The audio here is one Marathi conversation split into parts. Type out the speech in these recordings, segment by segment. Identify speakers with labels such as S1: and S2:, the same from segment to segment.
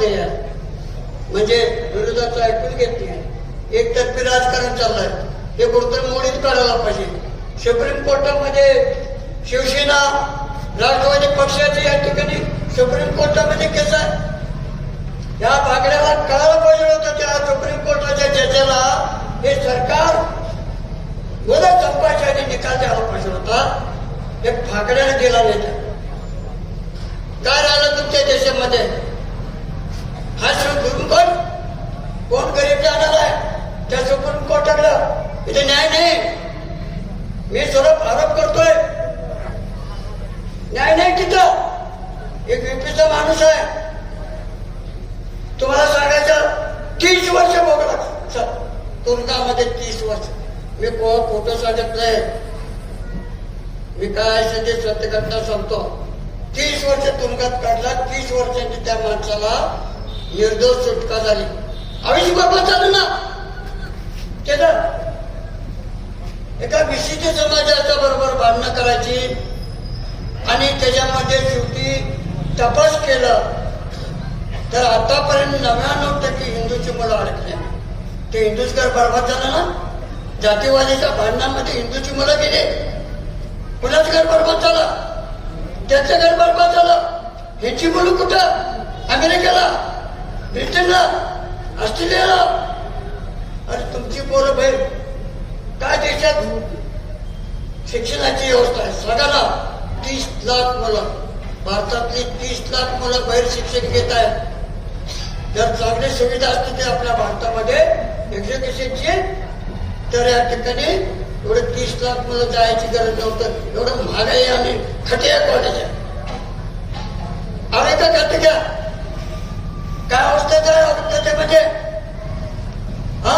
S1: जबाबदारी म्हणजे विरोधाचं ऐकून घेत नाही. एकतर्फी राजकारण चाललंय. हे कुठंतरी मोडीत काढायला पाहिजे. सुप्रीम कोर्टामध्ये शिवसेना राष्ट्रवादी पक्षाची या ठिकाणी सुप्रीम कोर्टामध्ये केस आहे. या भागड्याला कळायला पाहिजे होतं त्या सुप्रीम कोर्टाच्या जजेला हे सरकार मुलं संपायच्या आधी निकाल द्यायला पाहिजे होता. हे फाकड्याने दिला नाही. काय राहिलं तुमच्या देशात हा सुप्रीम कोर्ट कोण गरीब जाणार आहे त्या सुप्रीम कोर्टाकडं इथे न्याय नाही मी स्वरूप आरोप करतोय न्याय नाही तिथं एक युपीचा माणूस आहे तुम्हाला सांगायचं तीस वर्ष भोगला सर तुरुंगामध्ये तीस वर्ष मी को खोटं सांगत नाही मी काय असेल ते सत्य घटना सांगतो तीस वर्ष तुरुंगात काढला तीस वर्षांनी त्या माणसाला निर्दोष सुटका झाली. आयुष्य बाबा चालू ना. केलं एका विशिष्ट समाजाच्या बरोबर भांडणं करायची आणि त्याच्यामध्ये शेवटी तपास केलं तर आतापर्यंत नव्याण्णव टक्के हिंदूची मुलं अडकले. ते हिंदूच घर बरबाद झालं ना? जातीवादीच्या भांडणामध्ये हिंदूची मुलं गेले. कुणाचं घर बरबाद झालं? त्याचं घर बरबाद झालं. ह्याची मुलं कुठं? अमेरिकेला? ब्रिटनला? ऑस्ट्रेलियाला? अरे तुमची पोरं बाहेर काय देशात शिक्षणाची व्यवस्था आहे? सगळ्याला तीस लाख मुलं. भारतातली तीस लाख मुलं बाहेर शिक्षण घेत आहेत. जर चांगली सुविधा असते ते आपल्या भारतामध्ये एक्झिक्युशनची तर या ठिकाणी एवढे तीस लाख मुलं जायची गरज नव्हतं. एवढं महागाई आणि खटिया कॉलेज आहे आणि का खाते काय अवस्थेत आहे म्हणजे? हा?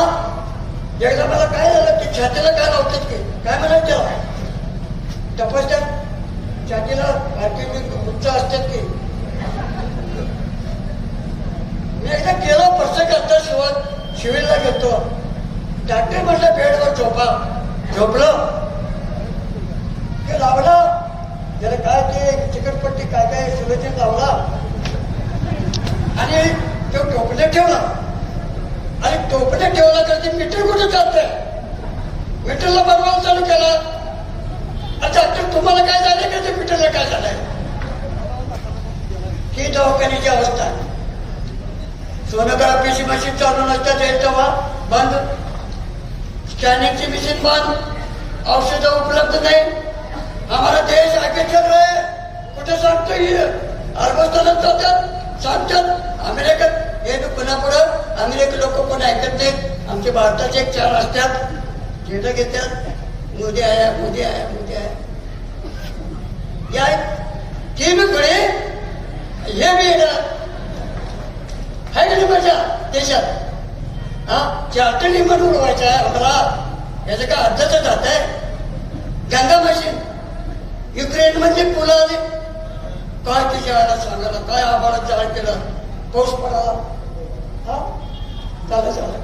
S1: एकदा मला काय झालं? की छातीला काय लावतात की? काय म्हणायचं? तपासतात छातीला बाकी उच्च असतात की? मी एकदा गेलो प्रसंग करता शिवाय शिविरला घेतो डॉक्टर म्हटलं बेडवर झोपा. झोपलं ते लावलं त्याला काय ते चिकटपट्टी काय लावला आणि तो टोपले ठेवला. आणि टोपले ठेवला तर ते मीटर कुठे चालतंय मीटरला बनवायला चालू केला. अच्छा तर तुम्हाला काय झालंय का ते मीटरला काय झालंय? ही दवाखान्याची अवस्था. आहे पीसी मशीन चालू नसतात तेव्हा बंद. स्कॅनिंगची मशीन बंद. औषधं उपलब्ध नाही. आम्हाला देश आगे चल कुठे सांगतो अरबस्थानात जातात सांगतात अमेरिकेत हे पुन्हा अमेरिकी लोक कोण ऐकत नाहीत आमचे भारताचे एक चार असतात तिथं घेतात मोदी आया मोदी आया मोदी आया। या तीन बी हे मी येणार आहे नाही माझ्या देशात हा चार्टर म्हणून उडवायचा आहे आम्हाला याचं काय अर्धच जात आहे गंगा मशीन। युक्रेन मध्ये पुलं आले काय तुझ्या वेळेला सांगायला काय आम्हाला जाळ केलं पाऊस पडाला हा? झालं झालं.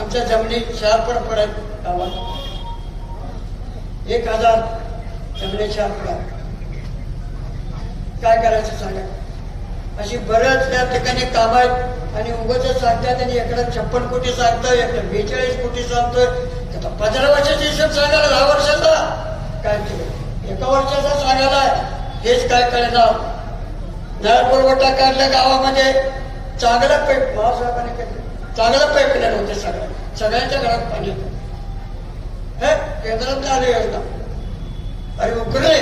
S1: आमच्या जमिनीत चार पण पडत गावात. एक हजार जमिनी शार पडत. काय करायचं सांगा? अशी बऱ्याच त्या ठिकाणी काम आहेत आणि उगच सांगतात आणि इकडं छप्पन कोटी सांगतं इकडं बेचाळीस कोटी सांगतोय पंधरा वर्षाचा हिशोब सांगायला दहा वर्षाचा? काय केलं? एका वर्षाचा सांगायला हेच काय करायचं नळ पुरवठा काढल्या गावामध्ये चांगलं पेप महासाहेबांनी केलं. चांगलं पाईपलाईन होते सगळ्या सगळ्यांच्या घरात पाणी होतं. हे केंद्रात आले योजना. अरे उकरले.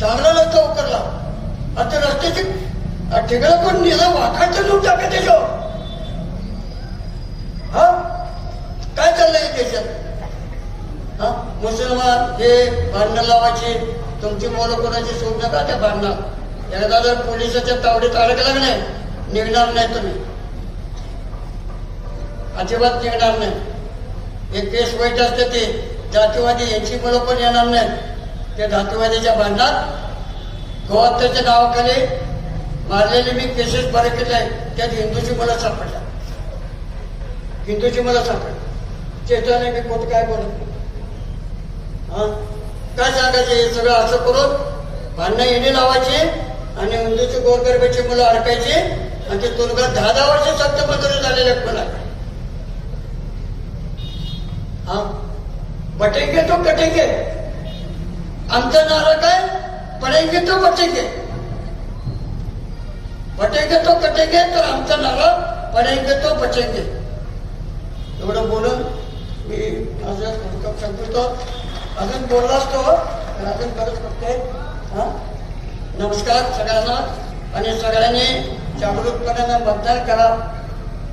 S1: चांगला रस्ता उकरला. आता रस्त्याची ठिकाण कोण निला वाखायचं लोक टाका त्याच्यावर हा काय चाललंय देशात मुसलमान हे भांडणं लावायची. तुमची मुलं कोणाची सोड नका त्या भांडणात? एकदा जर पोलिसाच्या तावडीत अडकला की नाही निघणार नाही तुम्ही. अजिबात निघणार नाही. एक केस वाईट असते ते जातीवादी यांची मुलं पण येणार नाही. त्या जातीवादीच्या भांडणात. गोहत्याच्या नावाखाली मारलेले मी केसेस बरे केले त्यात हिंदूची मुलं सापडल्या हिंदूची मुलं सापडली. चेतने मी कोण काय बोलत? काय सांगायचं हे सगळं असं करून? भांडणं येणे लावायची आणि हिंदूची गोरगरबाची मुलं अडकायची आणि ते तुरुंगात दहा दहा वर्ष सक्त मंजुरी झालेले पण आहे हा? बटेंगे तो कटेंगे. आमचा नारा काय? पडेंगे तो बचेंगे बटेंगे तो कटेंगे तर आमचा नारा पडेंगे तो बचेंगे. एवढं बोलून मी माझ्या थोडकं संपवतो अजून बोलला असतो तर अजून करत करते नमस्कार सगळ्यांना. आणि सगळ्यांनी जागरूकपणाने मतदान करा.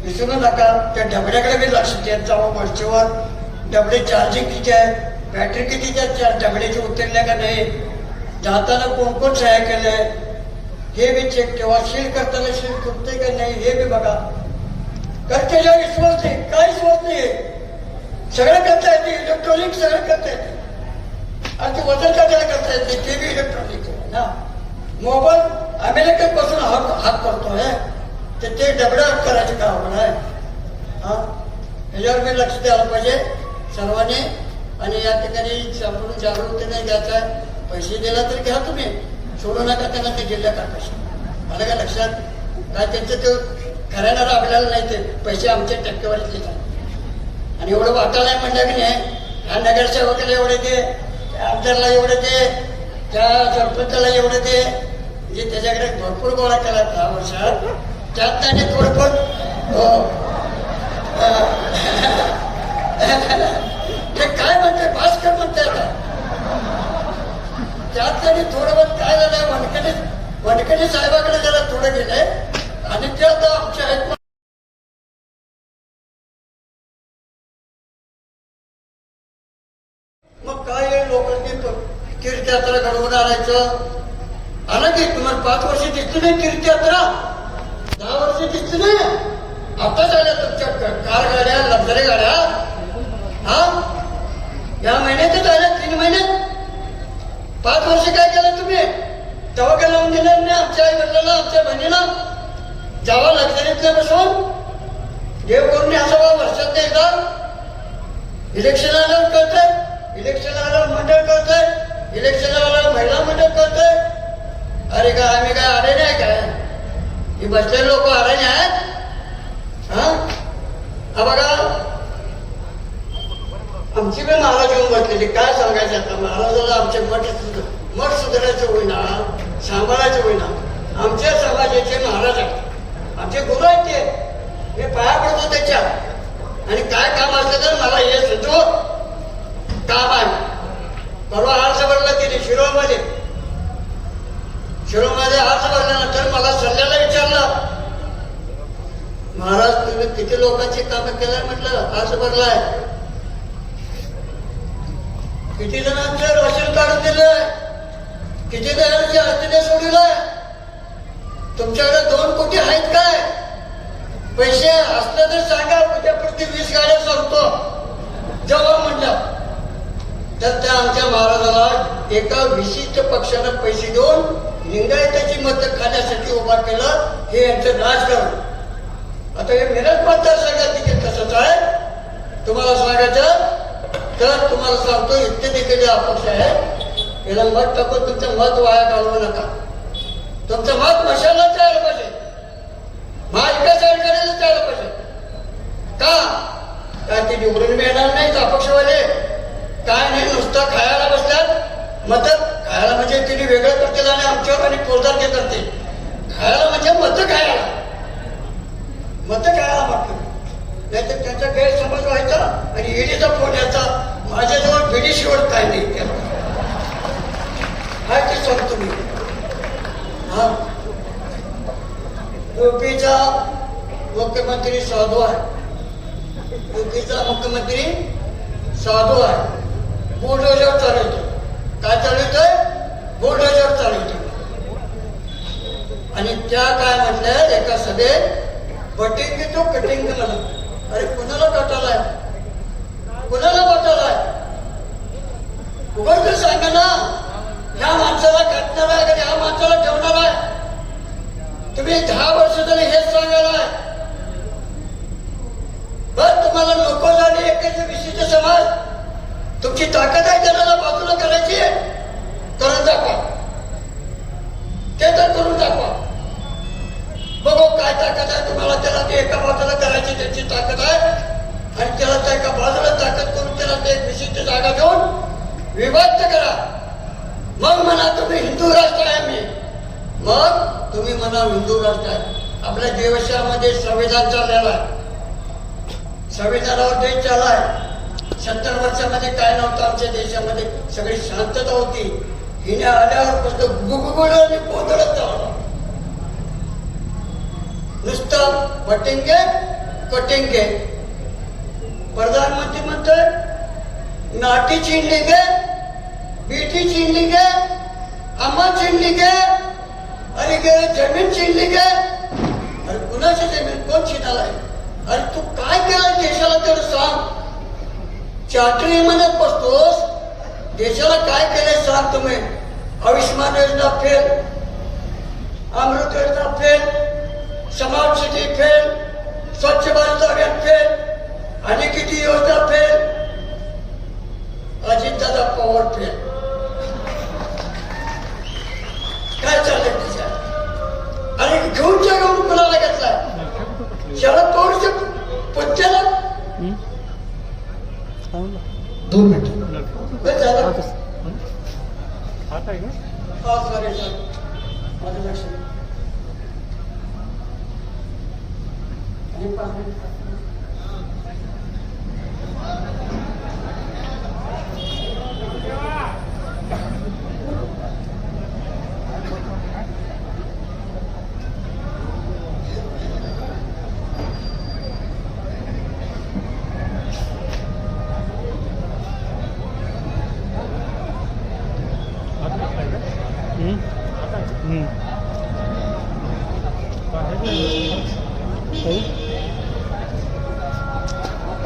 S1: विसरू नका. त्या डबड्याकडे बी लक्ष देत जावं गोष्टीवर डबडे चार्जिंग किती आहे बॅटरी किती त्या डबड्याची उतरल्या का नाही? जाताना कोण कोण सहाय्य केलंय? हे बी चेक ठेवा. शील करताना शील तुटते का नाही? हे बी बघा. करते त्याच्यावर विश्वास नाही. काय विश्वास नाही सगळं करता येते. इलेक्ट्रॉनिक सगळं करता येते. आणि ते वजन काय करता येत ते टीव्ही इलेक्ट्रॉनिक आहे ना. मोबाईल अमेरिकेत बसून हात हात करतोय. तर ते डबड्या करायचे का आहे. हा? ह्याच्यावर मी लक्ष द्यायला पाहिजे सर्वांनी. आणि या ठिकाणी संपूर्ण जागरूकतेने घ्यायचं आहे. पैसे दिला तर घ्या तुम्ही. सोडू नका त्यांना ते जिल्ह्या काकाशी आलं का लक्षात? काय त्यांचं ते खऱ्यानं आपल्याला नाही ते. पैसे आमच्या टक्केवारीत देतात आणि एवढं वाटायला आहे म्हणलं की नाही ह्या नगरसेवकाला एवढे ते आमदारला एवढं दे त्या सरपंचाला एवढं दे म्हणजे त्याच्याकडे भरपूर गोळा केला दहा वर्षात त्यात त्याने थोडंफार हो. ते काय म्हणते? भास्कर म्हणते आता. त्यात त्यांनी थोडं काय झालं? वनकणे वनकणे साहेबाकडे जरा थोडं गेलंय. आणि ते आता आमच्या आहेत मग काय आहे लोकांनी प- करायचं? घडवून आलं की तुम्हाला पाच वर्ष दिसत नाही तीर्थयात्रा दहा वर्ष दिसत नाही. आता झाल्या तुमच्या कार गाड्या लक्झरी गाड्या. हा? या महिन्यातच आल्या तीन महिन्यात. पाच वर्ष काय केलं तुम्ही? तेव्हा लावून दिलं नाही आमच्या आई वडिलांना आमच्या बहिणीला. जावा लक्झरीतल्या बसून. देव करून असावा वर्षात एकदा. इलेक्शन आल्यावर कळतंय. इलेक्शन आल्यावर मंडळ कळतंय. इलेक्शन महिला मंडळ कळतंय अरे काय आम्ही काय आरे नाही काय? हे बसलेले लोक आले आहेत? हा? बघा. आमची पण महाराज येऊन बसलेली. काय सांगायचं आता? महाराजाला आमचे मठ सुध- मठ सुधारायचं होईना सांभाळायचं होईना. आमच्या समाजाचे महाराज आहेत. आमचे गुरु आहेत ते. मी पाया पडतो त्याच्या. आणि काय काम असलं तर मला हे सुचव काम आहे. परवा अर्ज भरला तिने शिरोमध्ये शिरोमध्ये अर्ज भरल्यानंतर मला सल्ल्याला विचारलं महाराज तुम्ही किती लोकांची कामं केलं म्हटलं अर्ज भरलाय. किती जणांचं रोशन काढून दिलंय? किती जणांची आरतीने सोडलंय तुमच्याकडे दोन कोटी आहेत काय? पैसे असलं तर सांगा उद्यापुरती वीस गाड्या सांगतो जेव्हा म्हणलं तर त्या आमच्या महाराजाला एका विशिष्ट पक्षानं पैसे देऊन लिंगायताची मतं खाण्यासाठी उभा केलं हे यांचं राजकारण. आता हे मिरज मतदारसंघात देखील तसंच आहे. तुम्हाला सांगायचं तर तुम्हाला सांगतो इतके देखील अपक्ष आहे याला मत टाकून तुमचं मत वाया घालवू नका. तुमचं मत मशाला जायला पाहिजे. महाविकास आघाडीला जायला पाहिजे. का? काय ते निवडून मिळणार नाहीत अपक्षवाले? काय नाही नुसतं खायला बसल्यात. मत खायला म्हणजे तिने वेगळं करतील आणि आमच्यावर आणि पोलदारके करते. खायला म्हणजे मत खायला. मत खायला मागतात नाहीतर त्यांचा गैरसमज व्हायचा आणि ईडीचा फोन यायचा. माझ्याजवळ बिडी शिवड काय नाही काय ते सांगतो मी हा. युपीचा मुख्यमंत्री साधू आहे. युपीचा मुख्यमंत्री साधू आहे. बुलडोजर चालवतो. काय चालवतोय? बुलडोजर चालवतो. आणि त्या काय म्हणल्या एका सभेत बटिंग तो कटिंग मला अरे कुणाला कटालाय कुणाला वाटालाय उघड तर सांगा ना ह्या माणसाला कटणार आहे का ह्या माणसाला ठेवणार आहे तुम्ही दहा वर्ष झाले हेच सांगायला बर तुम्हाला नको झाली एक विशिष्ट समाज तुमची ताकद आहे त्याला बाजूला करायची करून दाखवा करण्याची त्यांची ताकद आहे. आणि त्याला त्या एका बाजूला ताकद करून त्याला ते एक विशिष्ट जागा देऊन विभक्त करा. मग म्हणा तुम्ही हिंदू राष्ट्र आहे मी. मग तुम्ही म्हणा हिंदू राष्ट्र आहे. आपल्या देशामध्ये संविधान चाललेला आहे. संविधानावर देश चाललाय सत्तर वर्षामध्ये काय नव्हतं आमच्या देशामध्ये. सगळी शांतता होती. हिने आल्यावर फक्त गुगुगुड आणि गोंधळच नुसतं पटेंगे कटिंग। घे प्रधानमंत्री म्हणतोय नाटी छीन लेंगे बीटी छीन गे अम्मा छीन लेंगे अरे गे जमीन छीन लेंगे अरे कुणाची जमीन? कोण छीनालाय अरे तू काय केलं देशाला तेवढं सांग. चाटणी म्हणत बसतोस देशाला काय केलंय सांग तुम्ही. आयुष्यमान योजना फेल अमृत योजना फेल स्मार्ट सिटी फेल स्वच्छ भारत अभियान फेल आणि किती योजना फेल अजितदादा पवार फेल काय चाललंय त्याच्यात आणि घेऊनच्या घेऊन कुणाला घेतलाय शरद पवारच्या पत्त्याला
S2: दोन मिनिट
S1: काय झालं
S3: आता आहे का
S1: हा सॉरी सर माझं लक्ष नाही. आणि पाच मिनिट.
S3: आता आहे का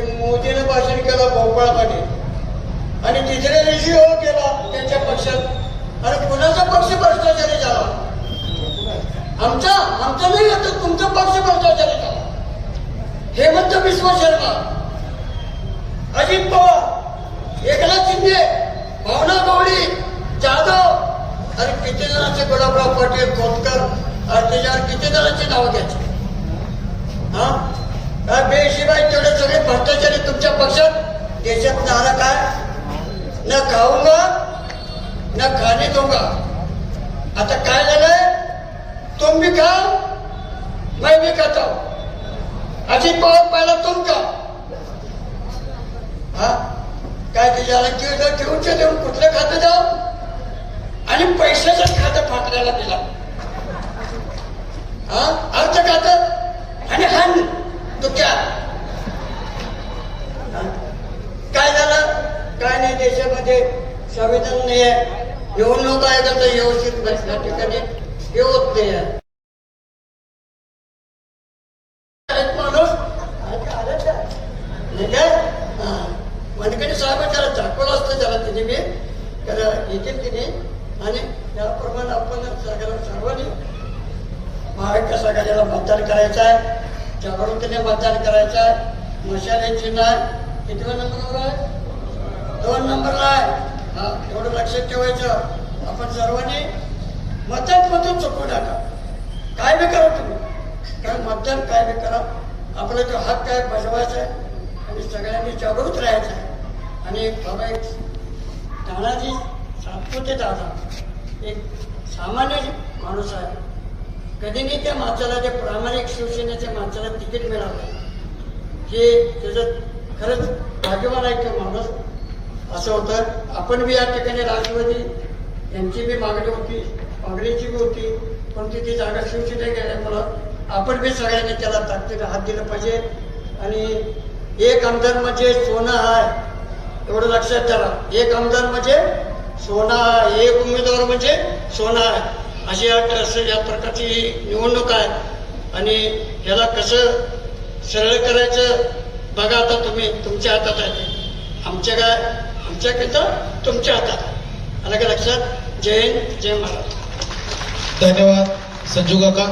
S2: हम्म.
S1: मोदीने भाषण केलं भोपाळमध्ये. आणि तिसऱ्या दिवशी हो केला त्यांच्या पक्षात. आणि कुणाचा पक्ष भ्रष्टाचारी झाला? आमचा आमचा नाही आता तुमचा पक्ष भ्रष्टाचारी झाला. हेमंत विश्व शर्मा अजित पवार एकनाथ शिंदे भावना गवळी जाधव आणि किती जणांचे गुलाबराव पाटील खोतकर आणि त्याच्यावर किती जणांची नावं घ्यायची? हा? बेशिवाय तेवढे सगळे भ्रष्टाचारी तुमच्या पक्षात? देशात नारा काय? न खाऊंगा न खाणे दूंगा आता काय झालंय? तुम भी खाओ मैं भी खाता. हूं अजित पवार पहिला तुम का हा? काय त्याच्याला घेऊन घेऊनच्या देऊन कुठलं खातं जाऊ? आणि पैशाचं खातं फाकड्याला दिला. हा? अर्थ खातं आणि हान. दुख्यात काय? झालं? काय नाही देशामध्ये संविधान नाही आहे. निवडणूक आयोगाचं व्यवस्थित बसल्या ठिकाणी. हे होत नाही आहे. एक माणूस नाही काय म्हणजे, हा. मनकडी साहेब त्याला दाखवलं असतं त्याला तिने मी त्याला येतील तिने. आणि त्याप्रमाणे आपण सगळ्याला सर्वांनी महाविकास आघाडीला मतदान करायचं आहे. जागृतीने मतदान करायचं आहे. मशाले चिन्ह आहे कितव्या नंबरवर आहे? दोन नंबरला आहे. हा एवढं लक्षात ठेवायचं. आपण सर्वांनी मतदान मधून चुकू नका काय बी करा तुम्ही. कारण मतदान काय बी करा. आपला जो हक्क आहे बजवायचा आहे. आणि सगळ्यांनी जागृत राहायचं आहे. आणि बाबा एक तानाजी सातपुते दादा. एक सामान्य माणूस आहे. कधी नाही त्या माणसाला त्या प्रामाणिक शिवसेनेच्या माणसाला तिकीट मिळालं हे त्याचं खरंच भाग्यवान आहे तो माणूस? असं होतं. आपण बी या ठिकाणी राष्ट्रवादी यांची बी मागणी होती मागणीची बी होती पण ती जागा शिवसेने गेल्यामुळं आपण बी सगळ्यांनी त्याला ताकदीनं हात दिलं पाहिजे. आणि एक आमदार म्हणजे सोनं आहे एवढं लक्षात ठेवा. एक आमदार म्हणजे सोना आहे एक उमेदवार म्हणजे सोना आहे अशी या असं या प्रकारची ही निवडणूक आहे. आणि याला कसं सरळ करायचं बघा आता तुम्ही तुमच्या हातात आहे आमच्या काय आमच्या कसं तुमच्या हातात आलं का लक्षात? जय हिंद जय महाराज
S2: धन्यवाद. संजू काका.